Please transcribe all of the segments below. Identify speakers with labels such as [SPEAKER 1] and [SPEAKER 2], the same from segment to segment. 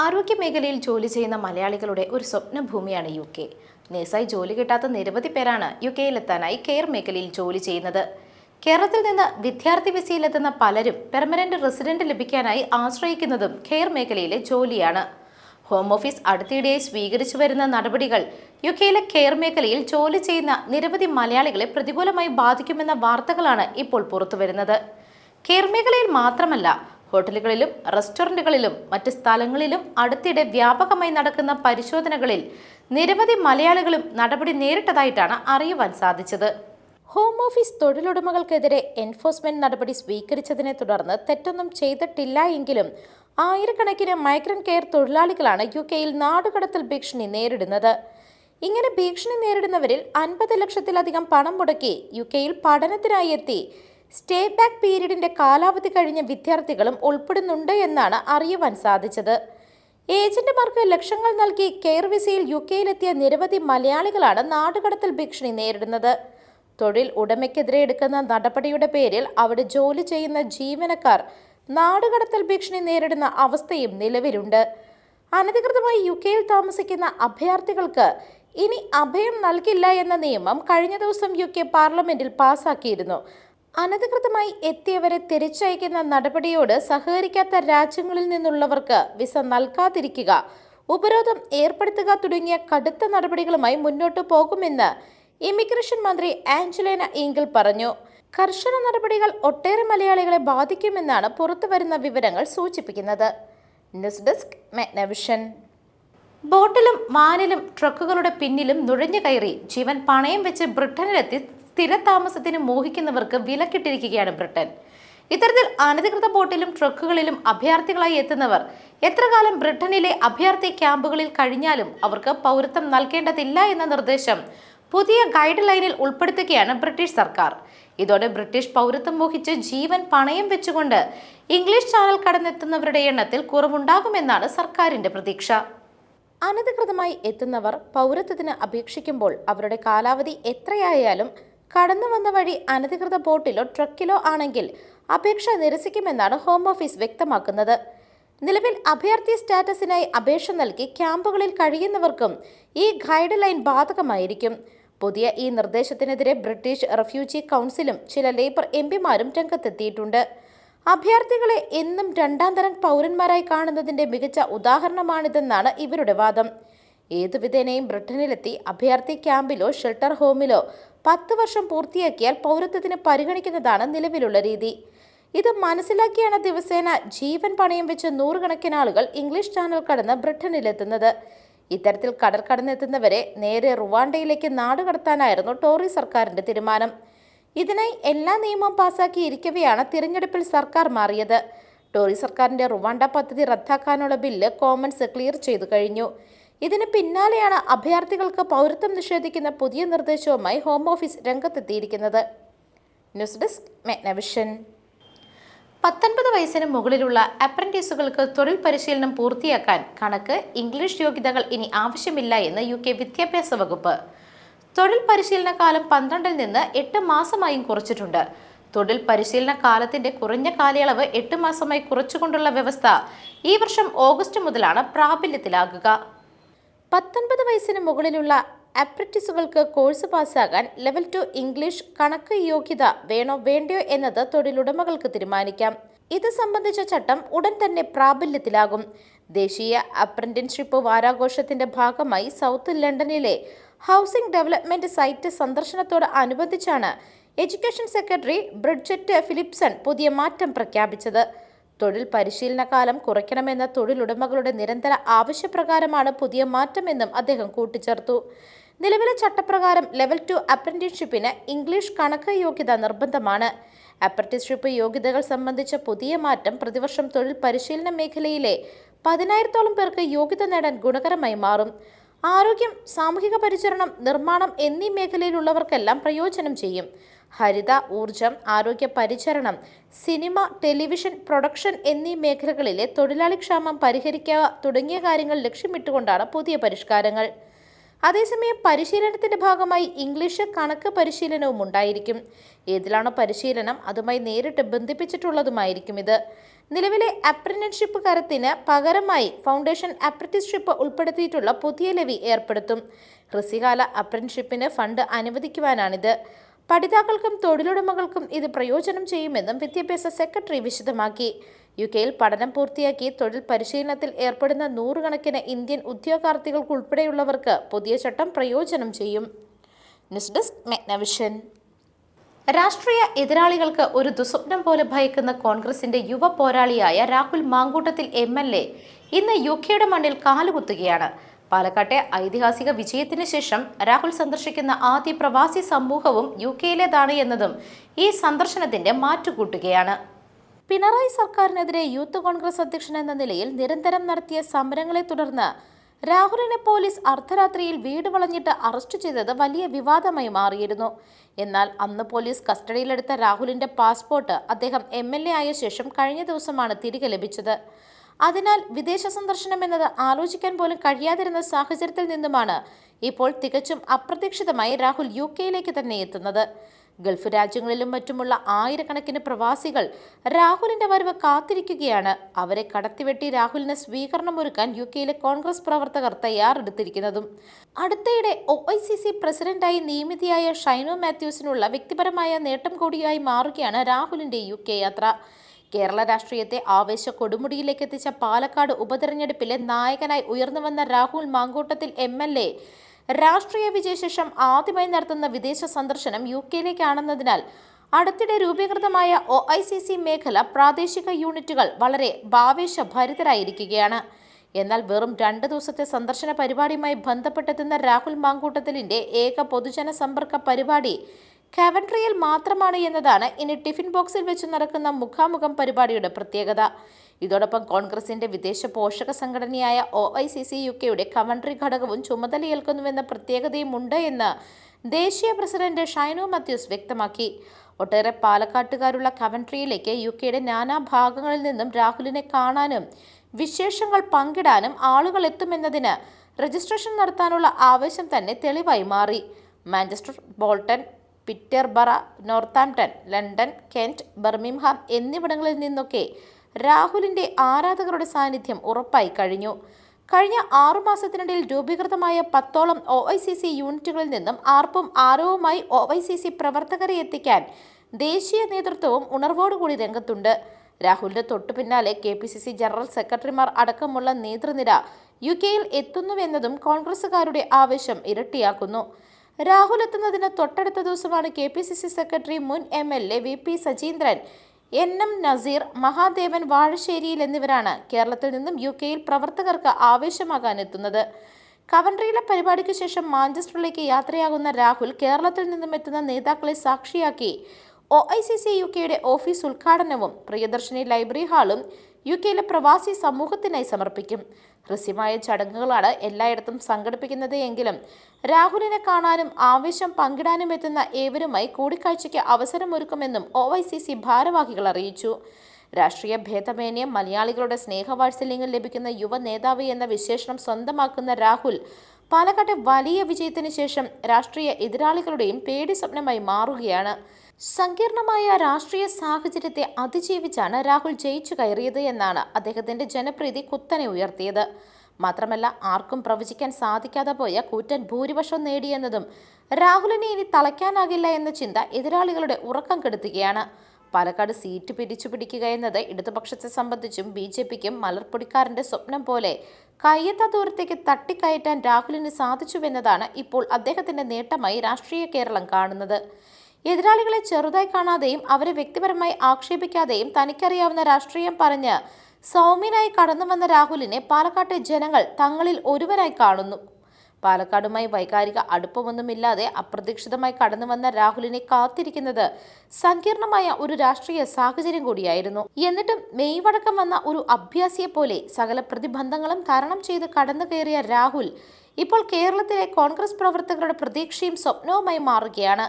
[SPEAKER 1] ആരോഗ്യ മേഖലയിൽ ജോലി ചെയ്യുന്ന മലയാളികളുടെ ഒരു സ്വപ്ന ഭൂമിയാണ് യു കെ. നേഴ്സായി ജോലി കിട്ടാത്ത നിരവധി പേരാണ് യു കെയിലെത്താനായി കെയർ മേഖലയിൽ ജോലി ചെയ്യുന്നത്. കേരളത്തിൽ നിന്ന് വിദ്യാർത്ഥി വിസയിലെത്തുന്ന പലരും പെർമനന്റ് റെസിഡന്റ് ലഭിക്കാനായി ആശ്രയിക്കുന്നതും കെയർ മേഖലയിലെ ജോലിയാണ്. ഹോം ഓഫീസ് അടുത്തിടെയായി സ്വീകരിച്ചു വരുന്ന നടപടികൾ യു കെയിലെ കെയർ മേഖലയിൽ ജോലി ചെയ്യുന്ന നിരവധി മലയാളികളെ പ്രതികൂലമായി ബാധിക്കുമെന്ന വാർത്തകളാണ് ഇപ്പോൾ പുറത്തുവരുന്നത്. കെയർ മേഖലയിൽ മാത്രമല്ല ഹോട്ടലുകളിലും റെസ്റ്റോറന്റുകളിലും മറ്റ് സ്ഥലങ്ങളിലും അടുത്തിടെ വ്യാപകമായി നടക്കുന്ന പരിശോധനകളിൽ നിരവധി മലയാളികളും നടപടി നേരിട്ടതായിട്ടാണ് അറിയുവാൻ സാധിച്ചത്. ഹോം ഓഫീസ് തൊഴിലുടമകൾക്കെതിരെ എൻഫോഴ്സ്മെന്റ് നടപടി സ്വീകരിച്ചതിനെ തുടർന്ന് തെറ്റൊന്നും ചെയ്തിട്ടില്ല എങ്കിലും ആയിരക്കണക്കിന് മൈഗ്രന്റ് കെയർ തൊഴിലാളികളാണ് യു കെയിൽ നാടുകടത്തൽ ഭീഷണി നേരിടുന്നത്. ഇങ്ങനെ ഭീഷണി നേരിടുന്നവരിൽ അൻപത് ലക്ഷത്തിലധികം പണം മുടക്കി യു കെയിൽ പഠനത്തിനായി എത്തി സ്റ്റേ ബാക്ക് പീരീഡിന്റെ കാലാവധി കഴിഞ്ഞ വിദ്യാർത്ഥികളും ഉൾപ്പെടുന്നുണ്ട് എന്നാണ് അറിയുവാൻ സാധിച്ചത്. ഏജന്റുമാർക്ക് ലക്ഷങ്ങൾ നൽകി കെയർ വിസയിൽ യു കെയിലെത്തിയ നിരവധി മലയാളികളാണ് നാടുകടത്തൽ ഭീഷണി നേരിടുന്നത്. തൊഴിൽ ഉടമയ്ക്കെതിരെ എടുക്കുന്ന നടപടിയുടെ പേരിൽ അവിടെ ജോലി ചെയ്യുന്ന ജീവനക്കാർ നാടുകടത്തൽ ഭീഷണി നേരിടുന്ന അവസ്ഥയും നിലവിലുണ്ട്. അനധികൃതമായി യു കെയിൽ താമസിക്കുന്ന അഭയാർത്ഥികൾക്ക് ഇനി അഭയം നൽകില്ല എന്ന നിയമം കഴിഞ്ഞ ദിവസം യു കെ പാർലമെന്റിൽ പാസാക്കിയിരുന്നു. അനധികൃതമായി എത്തിയവരെ തിരിച്ചയക്കുന്ന നടപടിയോട് സഹകരിക്കാത്ത രാജ്യങ്ങളിൽ നിന്നുള്ളവർക്ക് വിസ നൽകാതിരിക്കുക ഉപരോധം ഏർപ്പെടുത്തുക തുടങ്ങിയ കടുത്ത നടപടികളുമായി മുന്നോട്ടു പോകുമെന്ന് ഇമിഗ്രേഷൻ മന്ത്രി ആഞ്ചലേന ഈങ്കിൾ പറഞ്ഞു. കർശന നടപടികൾ ഒട്ടേറെ മലയാളികളെ ബാധിക്കുമെന്നാണ് പുറത്തുവരുന്ന വിവരങ്ങൾ സൂചിപ്പിക്കുന്നത്. News desk Magnavision. ബോട്ടിലും വാനിലും ട്രക്കുകളുടെ പിന്നിലും നുഴഞ്ഞു കയറി ജീവൻ പണയം വെച്ച് ബ്രിട്ടനിലെത്തി സ്ഥിരതാമസത്തിന് മോഹിക്കുന്നവർക്ക് വിലക്കിട്ടിരിക്കുകയാണ് ബ്രിട്ടൻ. ഇത്തരത്തിൽ അനധികൃത ബോട്ടിലും ട്രക്കുകളിലും അഭയാർത്ഥികളായി എത്തുന്നവർ എത്ര കാലം ബ്രിട്ടനിലെ അഭയാർത്ഥി ക്യാമ്പുകളിൽ കഴിഞ്ഞാലും അവർക്ക് പൗരത്വം നൽകേണ്ടതില്ല എന്ന നിർദ്ദേശം പുതിയ ഗൈഡ് ലൈനിൽ ഉൾപ്പെടുത്തുകയാണ് ബ്രിട്ടീഷ് സർക്കാർ. ഇതോടെ ബ്രിട്ടീഷ് പൗരത്വം മോഹിച്ച് ജീവൻ പണയം വെച്ചുകൊണ്ട് ഇംഗ്ലീഷ് ചാനൽ കടന്നെത്തുന്നവരുടെ എണ്ണത്തിൽ കുറവുണ്ടാകുമെന്നാണ് സർക്കാരിന്റെ പ്രതീക്ഷ. അനധികൃതമായി എത്തുന്നവർ പൗരത്വത്തിന് അപേക്ഷിക്കുമ്പോൾ അവരുടെ കാലാവധി എത്രയായാലും കടന്നു വന്ന വഴി അനധികൃത ബോട്ടിലോ ട്രക്കിലോ ആണെങ്കിൽ അപേക്ഷ നിരസിക്കുമെന്നാണ് ഹോം ഓഫീസ് വ്യക്തമാക്കുന്നത്. നിലവിൽ അഭയാർത്ഥി സ്റ്റാറ്റസിനായി അപേക്ഷ നൽകി ക്യാമ്പുകളിൽ കഴിയുന്നവർക്കും ഈ ഗൈഡ് ലൈൻ ബാധകമായിരിക്കും. പുതിയ ഈ നിർദ്ദേശത്തിനെതിരെ ബ്രിട്ടീഷ് റെഫ്യൂജി കൗൺസിലും ചില ലേബർ എം പിമാരും രംഗത്തെത്തിയിട്ടുണ്ട്. അഭയാർത്ഥികളെ എന്നും രണ്ടാം തരം പൗരന്മാരായി കാണുന്നതിന്റെ മികച്ച ഉദാഹരണമാണിതെന്നാണ് ഇവരുടെ വാദം. ഏതുവിധേനയും ബ്രിട്ടനിലെത്തി അഭയാർത്ഥി ക്യാമ്പിലോ ഷെൽട്ടർ ഹോമിലോ പത്ത് വർഷം പൂർത്തിയാക്കിയാൽ പൗരത്വത്തിന് പരിഗണിക്കുന്നതാണ് നിലവിലുള്ള രീതി. ഇത് മനസ്സിലാക്കിയാണ് ദിവസേന ജീവൻ പണയം വെച്ച് നൂറുകണക്കിന് ആളുകൾ ഇംഗ്ലീഷ് ചാനൽ കടന്ന് ബ്രിട്ടനിലെത്തുന്നത്. ഇത്തരത്തിൽ കടൽ കടന്നെത്തുന്നവരെ നേരെ റുവാണ്ടയിലേക്ക് നാടുകടത്താനായിരുന്നു ടോറി സർക്കാരിന്റെ തീരുമാനം. ഇതിനായി എല്ലാ നിയമവും പാസാക്കിയിരിക്കവെയാണ് തിരഞ്ഞെടുപ്പിൽ സർക്കാർ മാറിയത്. ടോറി സർക്കാരിന്റെ റുവാണ്ട പദ്ധതി റദ്ദാക്കാനുള്ള ബില്ല് കോമൺസ് ക്ലിയർ ചെയ്തു കഴിഞ്ഞു. ഇതിന് പിന്നാലെയാണ് അഭയാർത്ഥികൾക്ക് പൗരത്വം നിഷേധിക്കുന്ന പുതിയ നിർദ്ദേശവുമായി ഹോം ഓഫീസ് രംഗത്തെത്തിയിരിക്കുന്നത്. ന്യൂസ് ഡെസ്ക് മെഗ്നവിഷൻ പത്തൊൻപത് വയസ്സിന് മുകളിലുള്ള അപ്രന്റീസുകൾക്ക് തൊഴിൽ പരിശീലനം പൂർത്തിയാക്കാൻ കണക്ക് ഇംഗ്ലീഷ് യോഗ്യതകൾ ഇനി ആവശ്യമില്ല എന്ന് യു കെ വിദ്യാഭ്യാസ വകുപ്പ്. തൊഴിൽ പരിശീലന കാലം പന്ത്രണ്ടിൽ നിന്ന് എട്ട് മാസമായും കുറച്ചിട്ടുണ്ട്. തൊഴിൽ പരിശീലന കാലത്തിന്റെ കുറഞ്ഞ കാലയളവ് എട്ട് മാസമായി കുറച്ചുകൊണ്ടുള്ള വ്യവസ്ഥ ഈ വർഷം ഓഗസ്റ്റ് മുതലാണ് പ്രാബല്യത്തിലാകുക. പത്തൊൻപത് വയസ്സിന് മുകളിലുള്ള അപ്രന്റീസുകൾക്ക് കോഴ്സ് പാസ്സാകാൻ ലെവൽ ടു ഇംഗ്ലീഷ് കണക്ക് യോഗ്യത വേണോ വേണ്ടയോ എന്നത് തൊഴിലുടമകൾക്ക് തീരുമാനിക്കാം. ഇത് സംബന്ധിച്ച ചട്ടം ഉടൻ തന്നെ പ്രാബല്യത്തിലാകും. ദേശീയ അപ്രന്റീൻഷിപ്പ് വാരാഘോഷത്തിന്റെ ഭാഗമായി സൗത്ത് ലണ്ടനിലെ ഹൗസിംഗ് ഡെവലപ്മെന്റ് സൈറ്റ് സന്ദർശനത്തോട് അനുബന്ധിച്ചാണ് എഡ്യൂക്കേഷൻ സെക്രട്ടറി ബ്രിഡ്ജറ്റ് ഫിലിപ്സൺ പുതിയ മാറ്റം പ്രഖ്യാപിച്ചത്. തൊഴിൽ പരിശീലനകാലം കുറയ്ക്കണമെന്ന തൊഴിലുടമകളുടെ നിരന്തര ആവശ്യപ്രകാരമാണ് പുതിയ മാറ്റമെന്നും അദ്ദേഹം കൂട്ടിച്ചേർത്തു. നിലവിലെ ചട്ടപ്രകാരം ലെവൽ ടു അപ്രന്റീസ്ഷിപ്പിന് ഇംഗ്ലീഷ് കണക്ക് യോഗ്യത നിർബന്ധമാണ്. അപ്രന്റീസ്ഷിപ്പ് യോഗ്യതകൾ സംബന്ധിച്ച പുതിയ മാറ്റം പ്രതിവർഷം തൊഴിൽ പരിശീലന മേഖലയിലെ പതിനായിരത്തോളം പേർക്ക് യോഗ്യത നേടാൻ ഗുണകരമായി മാറും. ആരോഗ്യം സാമൂഹിക പരിചരണം നിർമ്മാണം എന്നീ മേഖലയിലുള്ളവർക്കെല്ലാം പ്രയോജനം ചെയ്യും. ഹരിത ഊർജം ആരോഗ്യ പരിചരണം സിനിമ ടെലിവിഷൻ പ്രൊഡക്ഷൻ എന്നീ മേഖലകളിലെ തൊഴിലാളി ക്ഷാമം പരിഹരിക്കുക തുടങ്ങിയ കാര്യങ്ങൾ ലക്ഷ്യമിട്ടുകൊണ്ടാണ് പുതിയ പരിഷ്കാരങ്ങൾ. അതേസമയം പരിശീലനത്തിന്റെ ഭാഗമായി ഇംഗ്ലീഷ് കണക്ക് പരിശീലനവും ഉണ്ടായിരിക്കും. ഏതിലാണോ പരിശീലനം അതുമായി നേരിട്ട് ബന്ധിപ്പിച്ചിട്ടുള്ളതുമായിരിക്കും ഇത്. നിലവിലെ അപ്രന്റൻഷിപ്പ് കരത്തിന് പകരമായി ഫൗണ്ടേഷൻ അപ്രന്റീസ്ഷിപ്പ് ഉൾപ്പെടുത്തിയിട്ടുള്ള പുതിയ ലവി ഏർപ്പെടുത്തും. ഹൃസികാല അപ്രന്റൻഷിപ്പിന് ഫണ്ട് അനുവദിക്കുവാനാണിത്. പഠിതാക്കൾക്കും തൊഴിലുടമകൾക്കും ഇത് പ്രയോജനം ചെയ്യുമെന്നും വിദ്യാഭ്യാസ സെക്രട്ടറി വിശദമാക്കി. യു കെയിൽ പഠനം പൂർത്തിയാക്കി തൊഴിൽ പരിശീലനത്തിൽ ഏർപ്പെടുന്ന നൂറുകണക്കിന് ഇന്ത്യൻ ഉദ്യോഗാർത്ഥികൾക്കുൾപ്പെടെയുള്ളവർക്ക് പുതിയ ചട്ടം പ്രയോജനം ചെയ്യും. ന്യൂസ് ഡെസ്ക് മെഗ്നവിഷൻ രാഷ്ട്രീയ എതിരാളികൾക്ക് ഒരു ദുസ്വപ്നം പോലെ ഭയക്കുന്ന കോൺഗ്രസിന്റെ യുവ പോരാളിയായ Rahul Mamkootathil M L A ഇന്ന് യു കെയുടെ മണ്ണിൽ കാലുകുത്തുകയാണ്. പാലക്കാട്ടെ ഐതിഹാസിക വിജയത്തിന് ശേഷം രാഹുൽ സന്ദർശിക്കുന്ന ആദ്യ പ്രവാസി സമൂഹവും യു കെയിലേതാണ് എന്നതും ഈ സന്ദർശനത്തിന്റെ മാറ്റുകൂട്ടുകയാണ്. പിണറായി സർക്കാരിനെതിരെ യൂത്ത് കോൺഗ്രസ് അധ്യക്ഷൻ എന്ന നിലയിൽ നിരന്തരം നടത്തിയ സമരങ്ങളെ തുടർന്ന് രാഹുലിനെ പോലീസ് അർദ്ധരാത്രിയിൽ വീട് വളഞ്ഞിട്ട് അറസ്റ്റ് ചെയ്തത് വലിയ വിവാദമായി മാറിയിരുന്നു. എന്നാൽ അന്ന് പോലീസ് കസ്റ്റഡിയിലെടുത്ത രാഹുലിന്റെ പാസ്പോർട്ട് അദ്ദേഹം എം ആയ ശേഷം കഴിഞ്ഞ ദിവസമാണ് തിരികെ ലഭിച്ചത്. അതിനാൽ വിദേശ സന്ദർശനം എന്നത് ആലോചിക്കാൻ പോലും കഴിയാതിരുന്ന സാഹചര്യത്തിൽ നിന്നുമാണ് ഇപ്പോൾ തികച്ചും അപ്രതീക്ഷിതമായി രാഹുൽ യു കെയിലേക്ക് തന്നെ എത്തുന്നത്. ഗൾഫ് രാജ്യങ്ങളിലും മറ്റുമുള്ള ആയിരക്കണക്കിന് പ്രവാസികൾ രാഹുലിന്റെ വരവ് കാത്തിരിക്കുകയാണ്. അവരെ കടത്തിവെട്ടി രാഹുലിന് സ്വീകരണമൊരുക്കാൻ യു കെയിലെ കോൺഗ്രസ് പ്രവർത്തകർ തയ്യാറെടുത്തിരിക്കുന്നതും. അടുത്തയിടെ ഒ ഐ സി സി പ്രസിഡന്റായി നിയമിതിയായ ഷൈനോ മാത്യൂസിനുള്ള വ്യക്തിപരമായ നേട്ടം കൂടിയായി മാറുകയാണ് രാഹുലിന്റെ യു കെ യാത്ര. കേരള രാഷ്ട്രീയത്തെ ആവേശ കൊടുമുടിയിലേക്ക് എത്തിച്ച പാലക്കാട് ഉപതെരഞ്ഞെടുപ്പിലെ നായകനായി ഉയർന്നുവന്ന Rahul Mankoottathil M L A. രാഷ്ട്രീയ വിജയശേഷം ആദ്യമായി നടത്തുന്ന വിദേശ സന്ദർശനം യു കെയിലേക്കാണെന്നതിനാൽ അടുത്തിടെ രൂപീകൃതമായ ഒ ഐ സി സി മേഖല പ്രാദേശിക യൂണിറ്റുകൾ വളരെ ഭാവേശഭരിതരായിരിക്കുകയാണ്. എന്നാൽ വെറും രണ്ട് ദിവസത്തെ സന്ദർശന പരിപാടിയുമായി ബന്ധപ്പെട്ടെത്തുന്ന രാഹുൽ മാങ്കൂട്ടത്തിലിന്റെ ഏക പൊതുജന സമ്പർക്ക പരിപാടി കവൻട്രിയിൽ മാത്രമാണ് എന്നതാണ് ഇനി ടിഫിൻ ബോക്സിൽ വെച്ച് നടക്കുന്ന മുഖാമുഖം പരിപാടിയുടെ പ്രത്യേകത. ഇതോടൊപ്പം കോൺഗ്രസിന്റെ വിദേശ പോഷക സംഘടനയായ O I C C U കെയുടെ കവൻട്രി ഘടകവും ചുമതലയേൽക്കുന്നുവെന്ന പ്രത്യേകതയും ഉണ്ട് എന്ന് ദേശീയ പ്രസിഡന്റ് ഷൈനു മത്യൂസ് വ്യക്തമാക്കി. ഒട്ടേറെ പാലക്കാട്ടുകാരുള്ള കവൻട്രിയിലേക്ക് യു കെയുടെ നാനാ ഭാഗങ്ങളിൽ നിന്നും രാഹുലിനെ കാണാനും വിശേഷങ്ങൾ പങ്കിടാനും ആളുകൾ എത്തുമെന്നതിന് രജിസ്ട്രേഷൻ നടത്താനുള്ള ആവേശം തന്നെ തെളിവായി മാറി. Manchester Bolton Peterborough Northampton London Kent Birmingham എന്നിവിടങ്ങളിൽ നിന്നൊക്കെ രാഹുലിന്റെ ആരാധകരുടെ സാന്നിധ്യം ഉറപ്പായി കഴിഞ്ഞു. കഴിഞ്ഞ ആറു മാസത്തിനിടയിൽ രൂപീകൃതമായ പത്തോളം ഒ ഐ സി സി യൂണിറ്റുകളിൽ നിന്നും ആർപ്പും ആരവുമായി ഒ ഐ സി സി പ്രവർത്തകരെ എത്തിക്കാൻ ദേശീയ നേതൃത്വവും ഉണർവോടുകൂടി രംഗത്തുണ്ട്. രാഹുലിന്റെ തൊട്ടു പിന്നാലെ K P C C general സെക്രട്ടറിമാർ അടക്കമുള്ള നേതൃനിര യു കെയിൽ എത്തുന്നുവെന്നതും കോൺഗ്രസുകാരുടെ ആവേശം ഇരട്ടിയാക്കുന്നു. രാഹുൽ എത്തുന്നതിന് തൊട്ടടുത്ത ദിവസമാണ് K P C C secretary മുൻ M L A V P Sajeendran. N M Naseer Mahadevan വാഴശ്ശേരിയിൽ എന്നിവരാണ് കേരളത്തിൽ നിന്നും യു കെയിൽ പ്രവർത്തകർക്ക് ആവേശമാകാൻ എത്തുന്നത്. കവൻട്രിയിലെ പരിപാടിക്ക് ശേഷം മാഞ്ചസ്റ്ററിലേക്ക് യാത്രയാകുന്ന രാഹുൽ കേരളത്തിൽ നിന്നും എത്തുന്ന നേതാക്കളെ സാക്ഷിയാക്കി. O I C C U കെയുടെ ഓഫീസ് ഉദ്ഘാടനവും പ്രിയദർശിനി ലൈബ്രറി ഹാളും യു കെയിലെ പ്രവാസി സമൂഹത്തിനായി സമർപ്പിക്കും. ഹൃസ്യമായ ചടങ്ങുകളാണ് എല്ലായിടത്തും സംഘടിപ്പിക്കുന്നത് എങ്കിലും രാഹുലിനെ കാണാനും ആവേശം പങ്കിടാനും എത്തുന്ന ഏവരുമായി കൂടിക്കാഴ്ചയ്ക്ക് അവസരമൊരുക്കുമെന്നും ഒ ഐ സി സി ഭാരവാഹികൾ അറിയിച്ചു. രാഷ്ട്രീയ ഭേദമേന്യ മലയാളികളുടെ സ്നേഹവാത്സല്യങ്ങൾ ലഭിക്കുന്ന യുവ നേതാവ് എന്ന വിശേഷണം സ്വന്തമാക്കുന്ന രാഹുൽ പാലക്കാട്ടെ വലിയ വിജയത്തിന് ശേഷം രാഷ്ട്രീയ എതിരാളികളുടെയും പേടി സ്വപ്നമായി മാറുകയാണ്. സങ്കീർണമായ രാഷ്ട്രീയ സാഹചര്യത്തെ അതിജീവിച്ചാണ് രാഹുൽ ജയിച്ചു കയറിയത് എന്നാണ് അദ്ദേഹത്തിന്റെ ജനപ്രീതി കുത്തനെ ഉയർത്തിയത്. മാത്രമല്ല ആർക്കും പ്രവചിക്കാൻ സാധിക്കാതെ പോയ കൂറ്റൻ ഭൂരിപക്ഷം നേടിയെന്നതും രാഹുലിനെ ഇനി തളയ്ക്കാനാകില്ല എന്ന ചിന്ത എതിരാളികളുടെ ഉറക്കം കെടുത്തുകയാണ്. പാലക്കാട് സീറ്റ് പിടിച്ചു പിടിക്കുക എന്നത് ഇടതുപക്ഷത്തെ സംബന്ധിച്ചും ബി ജെ പിക്കും മലർപ്പൊടിക്കാരന്റെ സ്വപ്നം പോലെ കയ്യത്ത ദൂരത്തേക്ക് തട്ടിക്കയറ്റാൻ രാഹുലിന് സാധിച്ചുവെന്നതാണ് ഇപ്പോൾ അദ്ദേഹത്തിന്റെ നേട്ടമായി രാഷ്ട്രീയ കേരളം കാണുന്നത്. എതിരാളികളെ ചെറുതായി കാണാതെയും അവരെ വ്യക്തിപരമായി ആക്ഷേപിക്കാതെയും തനിക്കറിയാവുന്ന രാഷ്ട്രീയം പറഞ്ഞ് സൗമ്യനായി കടന്നു വന്ന രാഹുലിനെ പാലക്കാട്ടെ ജനങ്ങൾ തങ്ങളിൽ ഒരുവനായി കാണുന്നു. പാലക്കാടുമായി വൈകാരിക അടുപ്പമൊന്നുമില്ലാതെ അപ്രതീക്ഷിതമായി കടന്നു വന്ന രാഹുലിനെ കാത്തിരിക്കുന്നത് സങ്കീർണമായ ഒരു രാഷ്ട്രീയ സാഹചര്യം കൂടിയായിരുന്നു. എന്നിട്ടും മെയ് വടക്കം വന്ന ഒരു അഭ്യാസിയെ പോലെ സകല പ്രതിബന്ധങ്ങളും തരണം ചെയ്ത് കടന്നു കയറിയ രാഹുൽ ഇപ്പോൾ കേരളത്തിലെ കോൺഗ്രസ് പ്രവർത്തകരുടെ പ്രതീക്ഷയും സ്വപ്നവുമായി മാറുകയാണ്.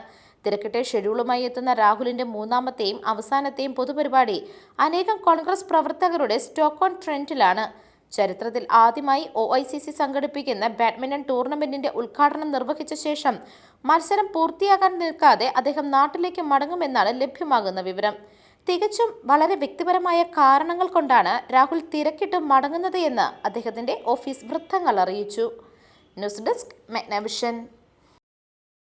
[SPEAKER 1] തിരക്കിട്ടെ ഷെഡ്യൂളുമായി എത്തുന്ന രാഹുലിന്റെ മൂന്നാമത്തെയും അവസാനത്തെയും പൊതുപരിപാടി അനേകം കോൺഗ്രസ് പ്രവർത്തകരുടെ സ്റ്റോക്കോൺ ട്രെൻഡിലാണ്. ചരിത്രത്തിൽ ആദ്യമായി ഒ ഐ സി സി സംഘടിപ്പിക്കുന്ന ബാഡ്മിന്റൺ ടൂർണമെന്റിന്റെ ഉദ്ഘാടനം നിർവഹിച്ച ശേഷം മത്സരം പൂർത്തിയാകാൻ നിൽക്കാതെ അദ്ദേഹം നാട്ടിലേക്ക് മടങ്ങുമെന്നാണ് ലഭ്യമാകുന്ന വിവരം. തികച്ചും വളരെ വ്യക്തിപരമായ കാരണങ്ങൾ കൊണ്ടാണ് രാഹുൽ തിരക്കിട്ട് മടങ്ങുന്നത് എന്ന് അദ്ദേഹത്തിന്റെ ഓഫീസ് വൃത്തങ്ങൾ അറിയിച്ചു. News desk Magnavision.